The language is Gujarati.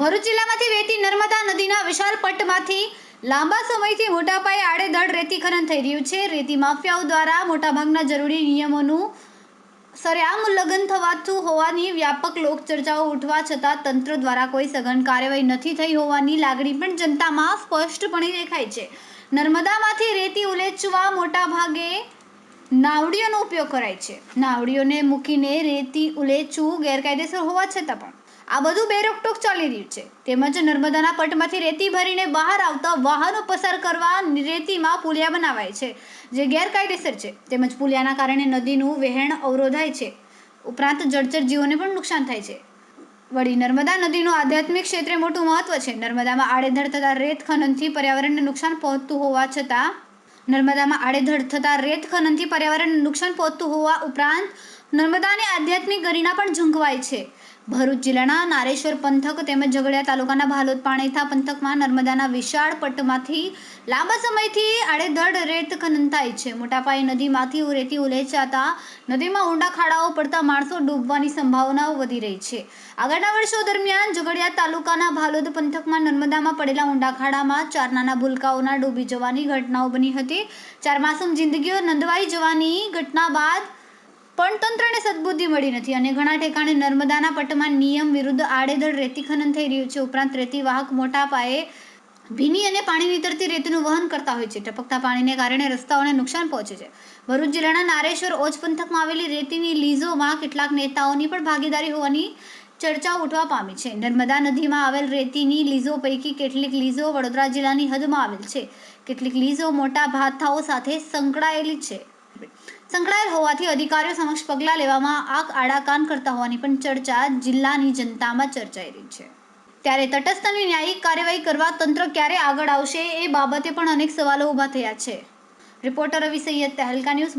ભરૂચ જિલ્લામાંથી વહેતી નર્મદા નદીના વિશાળ પટ્ટમાંથી લાંબા સમયથી મોટા પાયે આડેધડ રેતી ખનન થઈ રહ્યું છે. રેતી માફિયાઓ દ્વારા મોટાભાગના જરૂરી નિયમોનું સરેઆમ ઉલ્લંઘન થવાતું હોવાની વ્યાપક લોકચર્ચાઓ ઉઠવા છતાં તંત્ર દ્વારા કોઈ સઘન કાર્યવાહી નથી થઈ હોવાની લાગણી પણ જનતામાં સ્પષ્ટપણે દેખાય છે. નર્મદામાંથી રેતી ઉલેચવા મોટા ભાગે નાવડીઓનો ઉપયોગ કરાય છે. નાવડીઓને મૂકીને રેતી, ઉલેચું ગેરકાયદેસર હોવા છતાં પણ આ બધું બેરોકટોક ચાલી રહ્યું છે. તેમજ નર્મદાના પટમાંથી રેતી ભરીને બહાર આવતા વાહનો પસાર કરવા રેતીમાં પુલિયા બનાવાય છે, જે ગેરકાયદેસર છે. તેમજ પુલિયાના કારણે નદીનું વહેણ અવરોધાય છે. ઉપરાંત જળચર જીવોને પણ નુકસાન થાય છે. વળી નર્મદા નદીનું આધ્યાત્મિક ક્ષેત્રે મોટું મહત્વ છે. નર્મદામાં આડેધડ થતા રેત ખનનથી પર્યાવરણને નુકસાન પહોંચતું હોવા છતાં નર્મદામાં આડેધડ થતા રેત ખનનથી પર્યાવરણને નુકસાન પહોંચતું હોવા ઉપરાંત નર્મદાની આધ્યાત્મિક ગરિના પણ ઝંખવાય છે. ભરૂચ જિલ્લાના નારેશ્વર પંથક તેમજ ઝઘડિયા તાલુકાના ભાલોદ પાણેથા પંથકમાં નર્મદાના વિશાળ પટ્ટમાંથી લાંબા સમયથી આડેધડ રેત ખનન થાય છે. મોટાપાયે નદીમાંથી રેતી ઉલેચાતા નદીમાં ઊંડા ખાડાઓ પડતા માણસો ડૂબવાની સંભાવનાઓ વધી રહી છે. આગળના વર્ષો દરમિયાન ઝઘડિયા તાલુકાના ભાલોદ પંથકમાં નર્મદામાં પડેલા ઊંડા ખાડામાં ચાર નાના ભૂલકાઓના ડૂબી જવાની ઘટનાઓ બની હતી. ચાર માસૂમ જિંદગીઓ નંદવાઈ જવાની ઘટના બાદ પણ તંત્રને સદબુદ્ધિ મળી નથી અને ઘણા ઠેકાણે નર્મદાના પટમાં નિયમ વિરુદ્ધ આડેધડ રેતી ખનન થઈ રહ્યું છે. ઉપરાંત રેતી વાહક મોટા પાયે ભીની અને પાણી નીતરતી રેતીનું વહન કરતા હોય છે. ટપકતા પાણીને કારણે રસ્તાઓને નુકસાન પહોંચે છે. ભરૂચ જિલ્લાના નારેશ્વર ઓજ પંથકમાં આવેલી રેતીની લીઝોમાં કેટલાક નેતાઓની પણ ભાગીદારી હોવાની ચર્ચાઓ ઉઠવા પામી છે. નર્મદા નદીમાં આવેલ રેતીની લીઝો પૈકી કેટલીક લીઝો વડોદરા જિલ્લાની હદમાં આવેલ છે. કેટલીક લીઝો મોટા ભાથાઓ સાથે સંકળાયેલી છે. સંકળાયેલ હોવાથી અધિકારીઓ સમક્ષ પગલાં લેવામાં આગ આડા કાન કરતા હોવાની પણ ચર્ચા જિલ્લાની જનતામાં ચર્ચાઈ રહી છે. ત્યારે તટસ્થની ન્યાયિક કાર્યવાહી કરવા તંત્ર ક્યારે આગળ આવશે એ બાબતે પણ અનેક સવાલો ઊભા થયા છે. Reporter Ravi Sayed Tehelka news